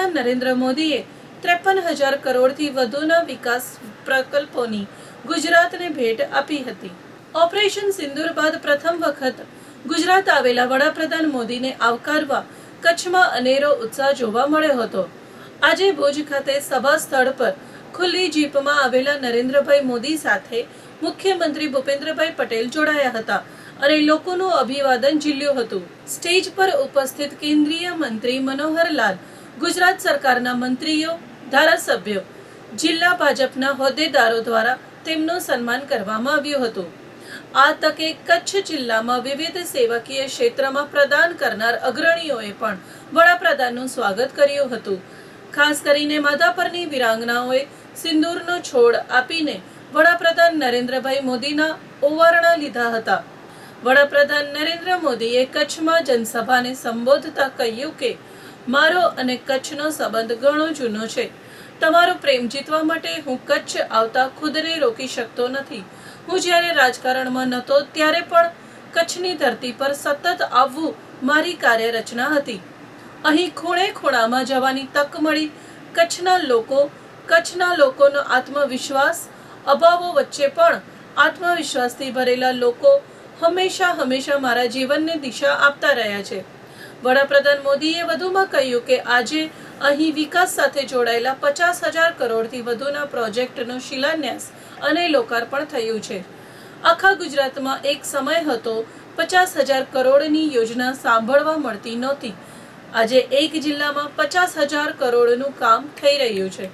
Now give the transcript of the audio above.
વડાપ્રધાન નરેન્દ્ર મોદીએ ત્રેપન હજાર કરોડથી વધુના વિકાસ પ્રકલ્પોની ગુજરાતને ભેટ આપી હતી. ઓપરેશન સિંદુર બાદ પ્રથમ વખત ગુજરાત આવેલા વડાપ્રધાન મોદીને આવકારવા કચ્છમાં અનેરો ઉત્સાહ જોવા મળ્યો હતો. આજે ભુજ ખાતે સભા સ્થળ પર ખુલ્લી જીપમાં આવેલા નરેન્દ્રભાઈ મોદી સાથે મુખ્યમંત્રી ભૂપેન્દ્રભાઈ પટેલ જોડાયા હતા અને લોકોનું અભિવાદન ઝીલ્યું હતું. સ્ટેજ પર ઉપસ્થિત કેન્દ્રીય મંત્રી મનોહરલાલ ગુજરાત સરકારના મંત્રીઓ, ધારાસભ્યો, જિલ્લા ભાજપના હોદ્દેદારો દ્વારા તેમનું સન્માન કરવામાં આવ્યું હતું. આ તકે કચ્છ જિલ્લામાં વિવિધ સેવાકીય ક્ષેત્રમાં પ્રદાન કરનાર અગ્રણીઓએ પણ વડાપ્રધાનનું સ્વાગત કર્યું હતું. ખાસ કરીને માધાપરની વિરાંગનાઓએ સિંદૂરનો છોડ આપીને વડાપ્રધાન નરેન્દ્રભાઈ મોદીના ઓવારણા લીધા હતા. વડાપ્રધાન નરેન્દ્ર મોદીએ કચ્છમાં જનસભાને સંબોધતા કહ્યું કે મારો અને કચ્છનો સંબંધ ઘણો જૂનો છે. તમારો પ્રેમ જીતવા માટે હું કચ્છ આવતા ખુદને રોકી શકતો નથી. હું જ્યારે રાજકારણમાં નહોતો ત્યારે પણ કચ્છની ધરતી પર સતત આવવું મારી કાર્યરચના હતી. અહીં ખૂણે ખૂણામાં જવાની તક મળી. કચ્છના લોકો, કચ્છના લોકોનો આત્મવિશ્વાસ, અભાવો વચ્ચે પણ આત્મવિશ્વાસથી ભરેલા લોકો હંમેશા હંમેશા મારા જીવનને દિશા આપતા રહ્યા છે. વડાપ્રધાન મોદીએ વધુમાં કહ્યું કે આજે અહીં વિકાસ સાથે જોડાયેલા પચાસ હજાર કરોડથી વધુના પ્રોજેક્ટનો શિલાન્યાસ અને લોકાર્પણ થયું છે. આખા ગુજરાતમાં એક સમય હતો પચાસ હજાર કરોડની યોજના સાંભળવા મળતી નહોતી. આજે એક જિલ્લામાં પચાસ હજાર કરોડનું કામ થઈ રહ્યું છે.